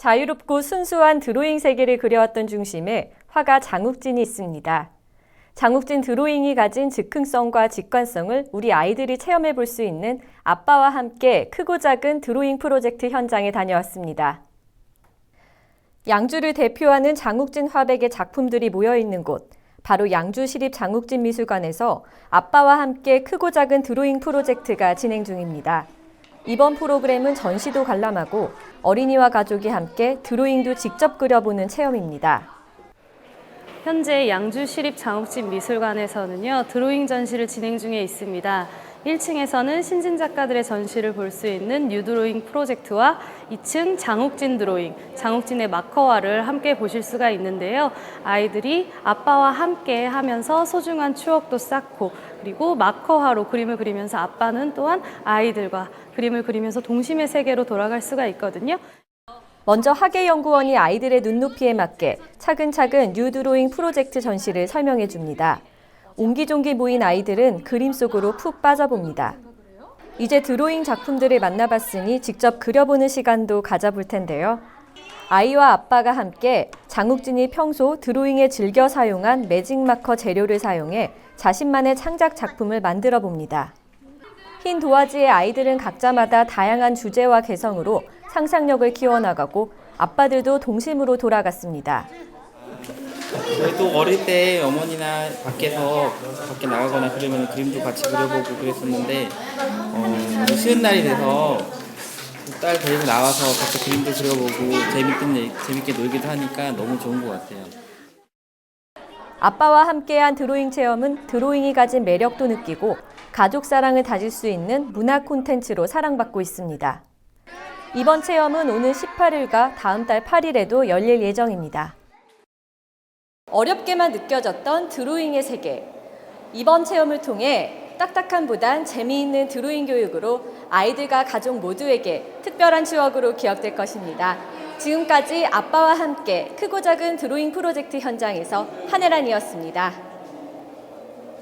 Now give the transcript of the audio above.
자유롭고 순수한 드로잉 세계를 그려왔던 중심에 화가 장욱진이 있습니다. 장욱진 드로잉이 가진 즉흥성과 직관성을 우리 아이들이 체험해 볼 수 있는 아빠와 함께 크고 작은 드로잉 프로젝트 현장에 다녀왔습니다. 양주를 대표하는 장욱진 화백의 작품들이 모여 있는 곳, 바로 양주시립 장욱진 미술관에서 아빠와 함께 크고 작은 드로잉 프로젝트가 진행 중입니다. 이번 프로그램은 전시도 관람하고 어린이와 가족이 함께 드로잉도 직접 그려보는 체험입니다. 현재 양주시립 장욱진 미술관에서는요 드로잉 전시를 진행 중에 있습니다. 1층에서는 신진 작가들의 전시를 볼 수 있는 뉴드로잉 프로젝트와 2층 장욱진 드로잉, 장욱진의 마커화를 함께 보실 수가 있는데요. 아이들이 아빠와 함께 하면서 소중한 추억도 쌓고 그리고 마커화로 그림을 그리면서 아빠는 또한 아이들과 그림을 그리면서 동심의 세계로 돌아갈 수가 있거든요. 먼저 학예연구원이 아이들의 눈높이에 맞게 차근차근 뉴드로잉 프로젝트 전시를 설명해 줍니다. 옹기종기 모인 아이들은 그림 속으로 푹 빠져봅니다. 이제 드로잉 작품들을 만나봤으니 직접 그려보는 시간도 가져볼 텐데요. 아이와 아빠가 함께 장욱진이 평소 드로잉에 즐겨 사용한 매직 마커 재료를 사용해 자신만의 창작 작품을 만들어 봅니다. 흰 도화지의 아이들은 각자마다 다양한 주제와 개성으로 상상력을 키워나가고 아빠들도 동심으로 돌아갔습니다. 저희도 어릴 때 어머니나 밖에서 밖에 나가거나 그러면 그림도 같이 그려보고 그랬었는데 어, 쉬는 날이 돼서 딸 데리고 나와서 같이 그림도 그려보고 재밌긴 일- 재밌게 놀기도 하니까 너무 좋은 것 같아요. 아빠와 함께한 드로잉 체험은 드로잉이 가진 매력도 느끼고 가족 사랑을 다질 수 있는 문화 콘텐츠로 사랑받고 있습니다. 이번 체험은 오늘 18일과 다음 달 8일에도 열릴 예정입니다. 어렵게만 느껴졌던 드로잉의 세계. 이번 체험을 통해 딱딱함보단 재미있는 드로잉 교육으로 아이들과 가족 모두에게 특별한 추억으로 기억될 것입니다. 지금까지 아빠와 함께 크고 작은 드로잉 프로젝트 현장에서 한혜란이었습니다.